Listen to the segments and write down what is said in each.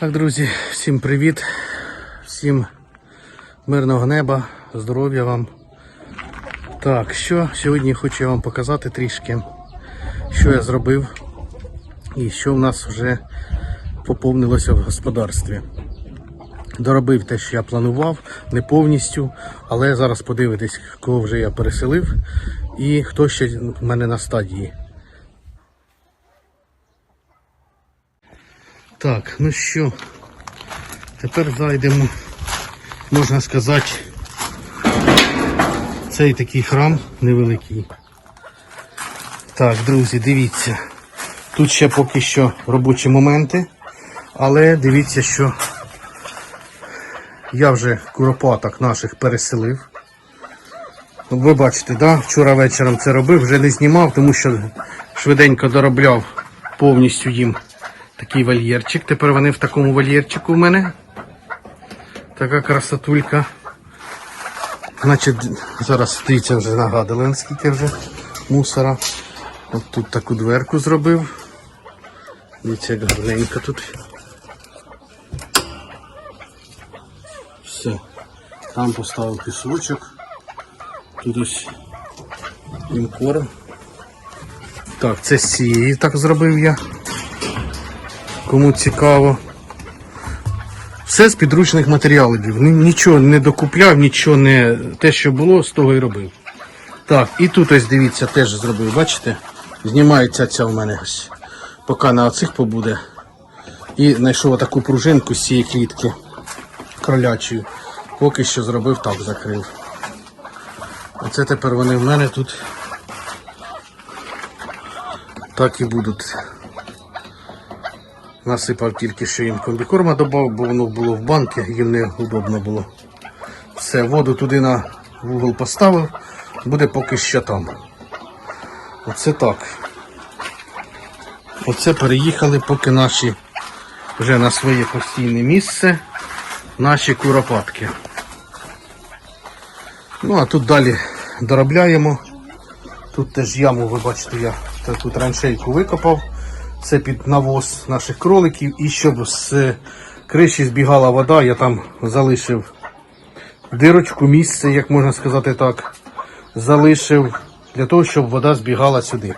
Так, друзі, всім привіт, всім мирного неба, здоров'я вам. Так, що сьогодні хочу я вам показати трішки, що я зробив і що в нас вже поповнилося в господарстві. Доробив те, що я планував, не повністю, але зараз подивитесь, кого вже я переселив і хто ще в мене на стадії. Так, ну що, тепер зайдемо, можна сказати, цей такий храм невеликий. Так, друзі, дивіться. Тут ще поки що робочі моменти, але дивіться, що я вже куропаток наших переселив. Ви бачите, да? вчора вечором це робив, вже не знімав, тому що швиденько доробляв повністю їм такий вольєрчик. Тепер вони в такому вольєрчику в мене. Така красотулька. Значить, зараз дивіться вже нагадали, наскільки вже мусора. От тут таку дверку зробив. Дивіться, як гарненько тут. Все. Там поставив пісочок. Тут ось їм корм. Так, це цієї так зробив я. Кому цікаво. Все з підручних матеріалів. Нічого не докупляв, нічого не. Те, що було, з того і робив. Так, і тут ось дивіться, теж зробив, бачите? Знімається ця в мене ось. Поки на оцих побуде. І знайшов таку пружинку з цієї клітки кролячою. Поки що зробив так, закрив. Оце тепер вони в мене тут так і будуть. Насипав тільки що їм комбікорма додав, бо воно було в банки, їм не удобно було. Все, воду туди на вугол поставив, буде поки що там. Оце так. Оце переїхали поки наші вже на своє постійне місце, наші куропатки. Ну а тут далі доробляємо. Тут теж яму, ви бачите, я таку траншейку викопав. Це під навоз наших кроликів. І щоб з криші збігала вода, я там залишив дирочку, місце, як можна сказати так. Залишив для того, щоб вода збігала сюди.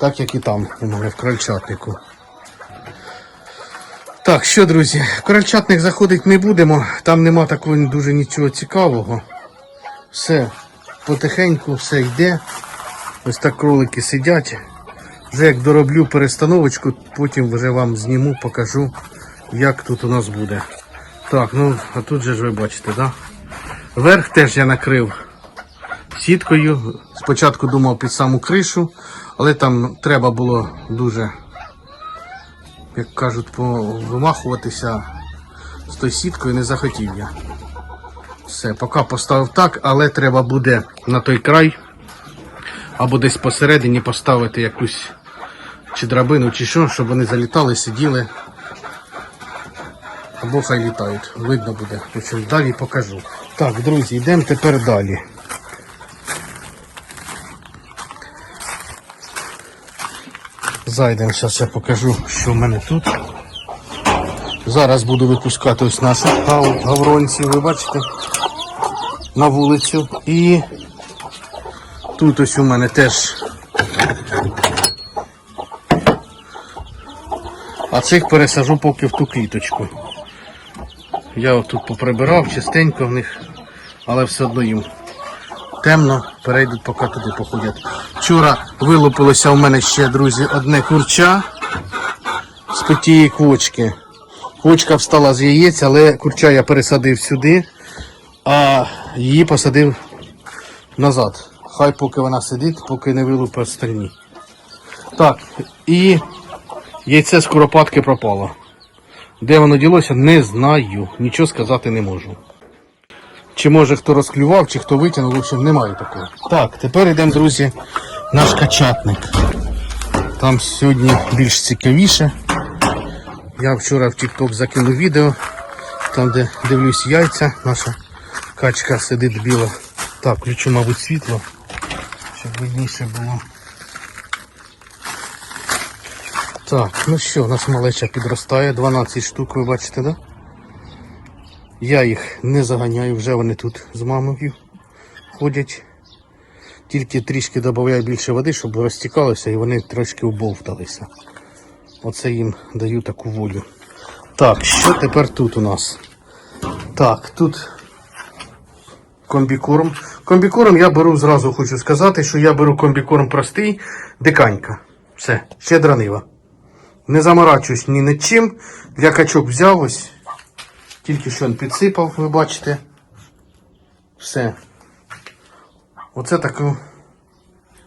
Так як і там у мене в крольчатнику. Так, що, друзі, в крольчатник заходить не будемо, там нема такого дуже нічого цікавого. Все потихеньку, все йде. Ось так кролики сидять. Вже як дороблю перестановочку, потім вже вам зніму, покажу, як тут у нас буде. Так, ну а тут же ж ви бачите, да? Верх теж я накрив сіткою. Спочатку думав під саму кришу, але там треба було дуже, як кажуть, вимахуватися з тою сіткою, не захотів я. Все, поки поставив так, але треба буде на той край або десь посередині поставити якусь чи драбину, чи що, щоб вони залітали, сиділи. Або хай літають. Видно буде. В далі покажу. Так, друзі, йдемо тепер далі. Зайдемо, зараз я покажу, що в мене тут. Зараз буду випускати ось наших гав- гавронців, ви бачите, на вулицю. І тут ось у мене теж. А цих пересажу поки в ту кліточку. Я от тут поприбирав частенько в них, але все одно їм темно, перейдуть поки туди походять. Вчора вилупилося у мене ще, друзі, одне курча з тієї квочки. Квочка встала з яєць, але курча я пересадив сюди, а її посадив назад. Хай поки вона сидить, поки не вилупить остальні. Так, і яйце з куропатки пропало. Де воно ділося, не знаю. Нічого сказати не можу. Чи може хто розклював, чи хто витягнув, в немає такого. Так, тепер йдемо, друзі, наш качатник. Там сьогодні більш цікавіше. Я вчора в TikTok закинув відео, там де дивлюсь яйця, наша качка сидить біла. Так, включу, мабуть, світло, щоб видніше було. Так, ну що, у нас малеча підростає, 12 штук, ви бачите, да? Я їх не заганяю, вже вони тут з мамою ходять. Тільки трішки додаю більше води, щоб розтікалося і вони трошки убовталися. Оце їм даю таку волю. Так, що тепер тут у нас? Так, тут комбікорм. Комбікорм я беру зразу, хочу сказати, що я беру комбікорм простий, диканька. Все, щедра нива. Не заморачуюсь ні над чим. Для качок взяв ось. Тільки що він підсипав, ви бачите. Все. Оце таку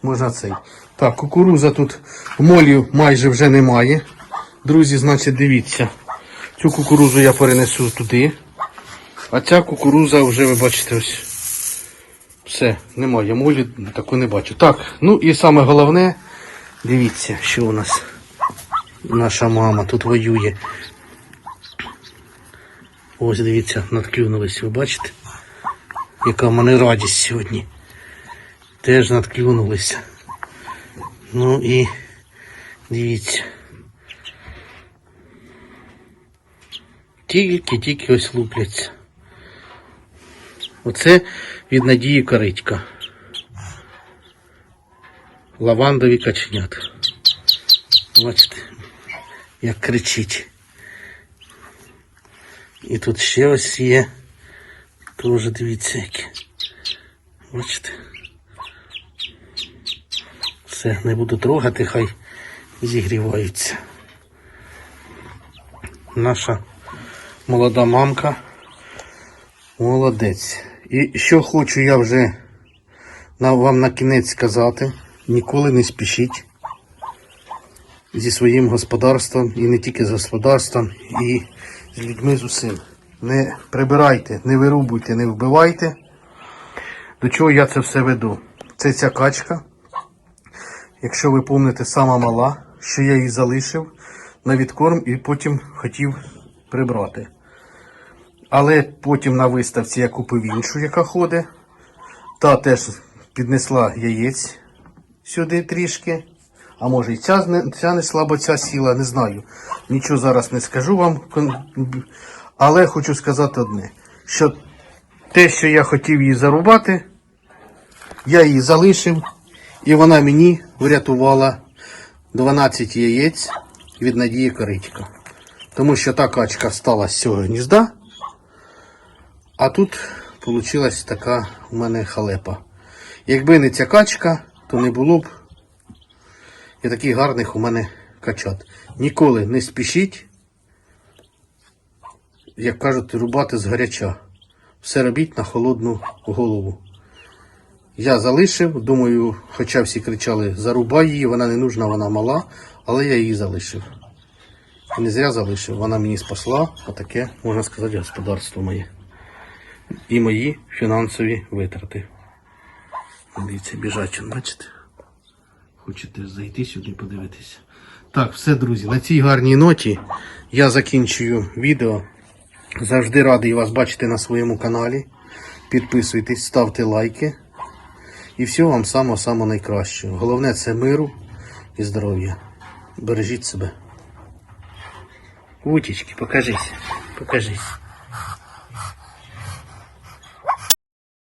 можна цей. Так, кукуруза тут молію майже вже немає. Друзі, значить, дивіться. Цю кукурузу я перенесу туди. А ця кукуруза вже ви бачите ось. Все, немає. Молі таку не бачу. Так, ну і саме головне, дивіться, що у нас наша мама тут воює. Ось дивіться, надклюнулись, ви бачите? Яка в мене радість сьогодні. Теж надклюнулися. Ну і дивіться. Тільки-тільки ось лупляться. Оце від Надії Коритька. Лавандові каченята. Бачите, як кричить. І тут ще ось є. Теж дивіться які. Бачите. Все, не буду трогати, хай зігріваються. Наша молода мамка. Молодець. І що хочу я вже вам на кінець сказати, ніколи не спішіть зі своїм господарством, і не тільки з господарством, і з людьми з усім. Не прибирайте, не вирубуйте, не вбивайте. До чого я це все веду? Це ця качка. Якщо ви пам'ятаєте, сама мала, що я її залишив на відкорм і потім хотів прибрати. Але потім на виставці я купив іншу, яка ходить. Та теж піднесла яєць сюди трішки. А може і ця, зне- ця несла, бо ця сіла, не знаю. Нічого зараз не скажу вам. Але хочу сказати одне, що те, що я хотів її зарубати, я її залишив, і вона мені врятувала 12 яєць від Надії Коричка. Тому що та качка стала з цього гнізда, а тут вийшла така у мене халепа. Якби не ця качка, то не було б і таких гарних у мене качат. Ніколи не спішіть, як кажуть, рубати з гаряча. Все робіть на холодну голову. Я залишив, думаю, хоча всі кричали, зарубай її, вона не нужна, вона мала, але я її залишив. І не зря залишив, вона мені спасла, а таке, можна сказати, господарство моє. І мої фінансові витрати. Дивіться, біжать, бачите? Хочете зайти сюди подивитися. Так, все, друзі, на цій гарній ноті я закінчую відео. Завжди радий вас бачити на своєму каналі. Підписуйтесь, ставте лайки. І всього вам самого-самого найкращого. Головне це миру і здоров'я. Бережіть себе. Утічки, покажись. Покажись.